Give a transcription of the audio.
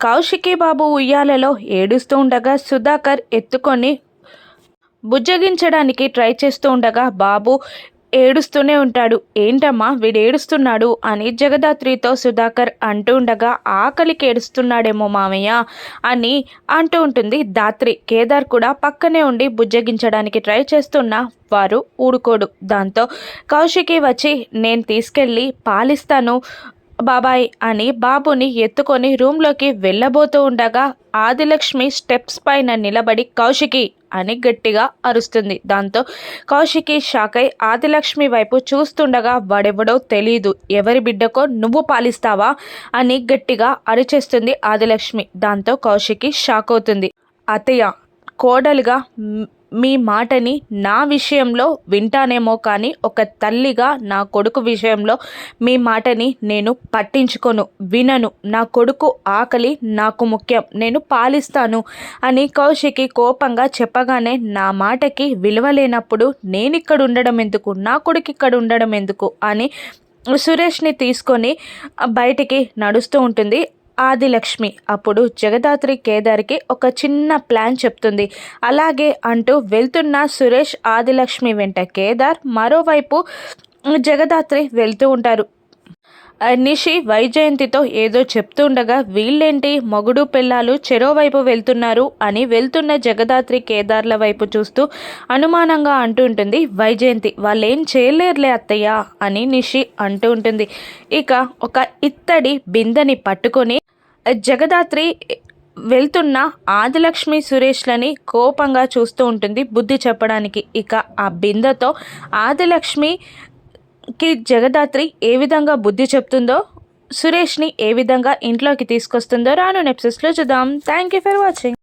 కౌశికీ బాబు ఉయ్యాలలో ఏడుస్తూ ఉండగా సుధాకర్ ఎత్తుకొని బుజ్జగించడానికి ట్రై చేస్తూ ఉండగా బాబు ఏడుస్తూనే ఉంటాడు. ఏంటమ్మా వీడు ఏడుస్తున్నాడు అని జగదాత్రితో సుధాకర్ అంటూ ఉండగా ఆకలికి ఏడుస్తున్నాడేమో మామయ్య అని అంటూ ఉంటుంది దాత్రి కేదార్ కూడా పక్కనే ఉండి బుజ్జగించడానికి ట్రై చేస్తున్న వారు ఊడుకోడు దాంతో కౌశికి వచ్చి నేను తీసుకెళ్ళి పాలిస్తాను బాబాయ్ అని బాబుని ఎత్తుకొని రూమ్లోకి వెళ్ళబోతూ ఉండగా ఆదిలక్ష్మి స్టెప్స్ పైన నిలబడి కౌశికి అని గట్టిగా అరుస్తుంది. దాంతో కౌశికి షాక్ అయి ఆదిలక్ష్మి వైపు చూస్తుండగా వాడెవడో తెలీదు. ఎవరి బిడ్డకో నువ్వు పాలిస్తావా అని గట్టిగా అరిచేస్తుంది ఆదిలక్ష్మి. దాంతో కౌశికి షాక్ అవుతుంది. అతయ్య కోడలుగా మీ మాటని నా విషయంలో వింటానేమో కానీ ఒక తల్లిగా నా కొడుకు విషయంలో మీ మాటని నేను పట్టించుకోను వినను. నా కొడుకు ఆకలి నాకు ముఖ్యం నేను పాలిస్తాను అని కౌశికి కోపంగా చెప్పగానే నా మాటకి విలువ లేనప్పుడు నేను ఇక్కడ ఉండడం ఎందుకు నా కొడుకు ఇక్కడ ఉండడం ఎందుకు అని సురేష్ని తీసుకొని బయటికి నడుస్తూ ఉంటుంది. ఆదిలక్ష్మి. అప్పుడు జగదాత్రి కేదార్కి ఒక చిన్న ప్లాన్ చెప్తుంది. అలాగే అంటూ వెళ్తున్న సురేష్ ఆదిలక్ష్మి వెంట కేదార్ మరోవైపు జగదాత్రి వెళ్తూ ఉంటారు. నిషి వైజయంతితో ఏదో చెప్తుండగా వీళ్ళేంటి మొగుడు పిల్లలు చెరోవైపు వెళ్తున్నారు అని వెళ్తున్న జగదాత్రి కేదార్ల వైపు చూస్తూ అనుమానంగా అంటూ ఉంటుంది వైజయంతి వాళ్ళేం చేయలేరులే అత్తయ్య అని నిషి అంటూ ఉంటుంది. ఇక ఒక ఇత్తడి బిందెని పట్టుకొని జగదాత్రి వెళ్తున్న ఆదిలక్ష్మి సురేష్లని కోపంగా చూస్తూ ఉంటుంది బుద్ధి చెప్పడానికి. ఇక ఆ బిందెతో ఆదిలక్ష్మికి జగదాత్రి ఏ విధంగా బుద్ధి చెప్తుందో సురేష్ని ఏ విధంగా ఇంట్లోకి తీసుకొస్తుందో రాను నెప్సెస్లో చూద్దాం. Thank you for watching